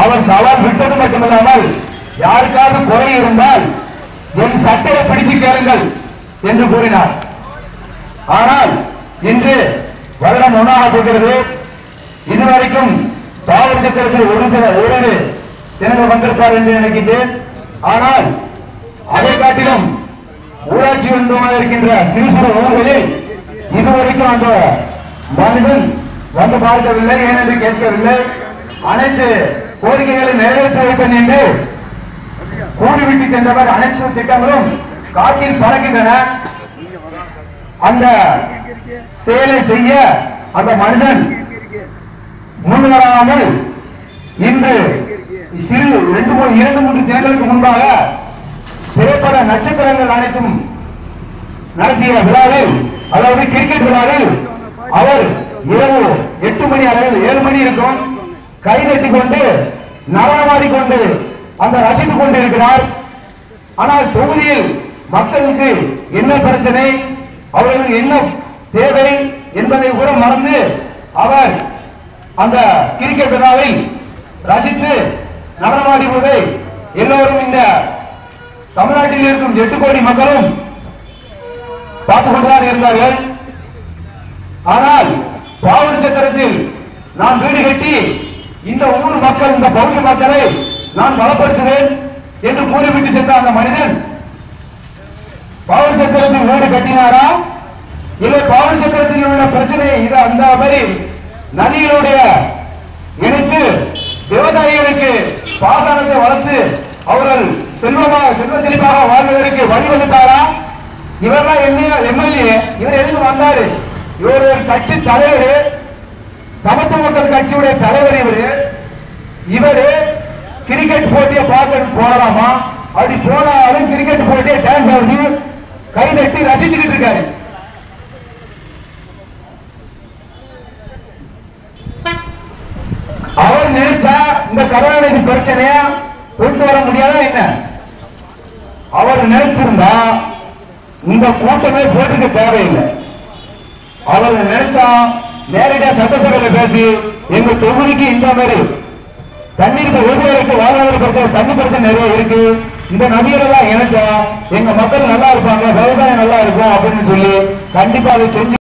அவர் சவால் விட்டது மட்டுமல்லாமல் யாருக்காவது குறை இருந்தால் என் சட்டையை பிடித்து கேளுங்கள் என்று கூறினார். ஆனால் இன்று வருடம் ஒன்றாக போகிறது இதுவரைக்கும் தாவல் சக்கரத்தில் ஒரு சில ஒரு தினங்கள் வந்திருப்பார் என்று நினைக்கின்றேன். ஆனால் அதை காட்டிலும் ஊராட்சி ஒன்றுமாக இருக்கின்ற சிறு சிறு ஊர்களில் இதுவரைக்கும் அந்த மனிதன் வந்து பார்க்கவில்லை ஏனென்று கேட்கவில்லை. அனைத்து கோரிக்கைகளை நிறைவேற்ற வைப்பேன் என்று கூடிவிட்டு சென்றவர் அனைத்து திட்டங்களும் காற்றில் பறக்கின்றன. அந்த செயலை செய்ய அந்த மனிதன் முன்வராமல் இன்று சிறு ரெண்டு மூணு இரண்டு மூன்று தினங்களுக்கு முன்பாக திரைப்பட நட்சத்திரங்கள் அனைத்தும் நடத்திய விழாவில் அதாவது கிரிக்கெட் விழாவில் அவர் இரவு எட்டு மணி அளவில் ஏழு மணி இருக்கும். கை நட்டி கொண்டு நடனமாடி கொண்டு அந்த ரசித்துக் கொண்டிருக்கிறார். ஆனால் தொகுதியில் மக்களுக்கு என்ன பிரச்சனை? அவர்களுக்கு என்ன தேவை என்பதை கூட மறந்து அவர் அந்த கிரிக்கெட் விழாவை ரசித்து நடனமாடிவதை எல்லோரும் இந்த தமிழ்நாட்டில் இருக்கும் எட்டு கோடி மக்களும் பார்த்துக் கொண்டுதான் இருந்தார்கள். ஆனால் பாவூர் சத்திரத்தில் நான் வீடு கட்டி இந்த ஊர் மக்கள் இந்த பௌத்த மக்களை நான் பலப்படுத்துவேன் என்று கூறிவிட்டு சென்ற அந்த மனிதன் பாவல் சக்கரத்தில் வீடு கட்டினாரா? இல்லை பாவல் சக்கரத்தில் உள்ள பிரச்சனையை இது அந்த மாதிரி நதிகளுடைய இணைத்து விவசாயிகளுக்கு பாசனத்தை வளர்த்து அவர்கள் செல்வமாக செல்வ செழிப்பாக வாழ்வதற்கு வழிவகுத்தாரா இவர்தான் எம்எல்ஏ இவர் எதுக்கு வந்தாரு? இவர் ஒரு கட்சி தலைவர் காங்கிரஸ் கட்சியுடைய தலைவர் இவரு. இவரு கிரிக்கெட் போட்டியை பார்க்க போடலாமா அப்படி போனாலும் கிரிக்கெட் போட்டியை டான்ஸ் ஆகி கை தட்டி ரசிச்சுக்கிட்டு இருக்காரு. அவர் நினைச்சா இந்த கருணாநிதி பிரச்சனையா கொண்டு வர முடியாதா என்ன? அவர் நினைச்சிருந்தா இந்த கூட்டமே போட்டுக்க தேவையில்லை. அவர் நினைச்சா நேரடியா சட்டசபையில பேசி எங்க தொகுதிக்கு இந்த மாதிரி தண்ணீர் விவசாயிகளுக்கு வாழ்வாதார பிரச்சனை தண்ணி பிரச்சனை நிறைய இருக்கு. இந்த எல்லாம் இணைஞ்சா எங்க மக்கள் நல்லா இருப்பாங்க விவசாயம் நல்லா இருக்கும் அப்படின்னு சொல்லி கண்டிப்பா அதை செஞ்சு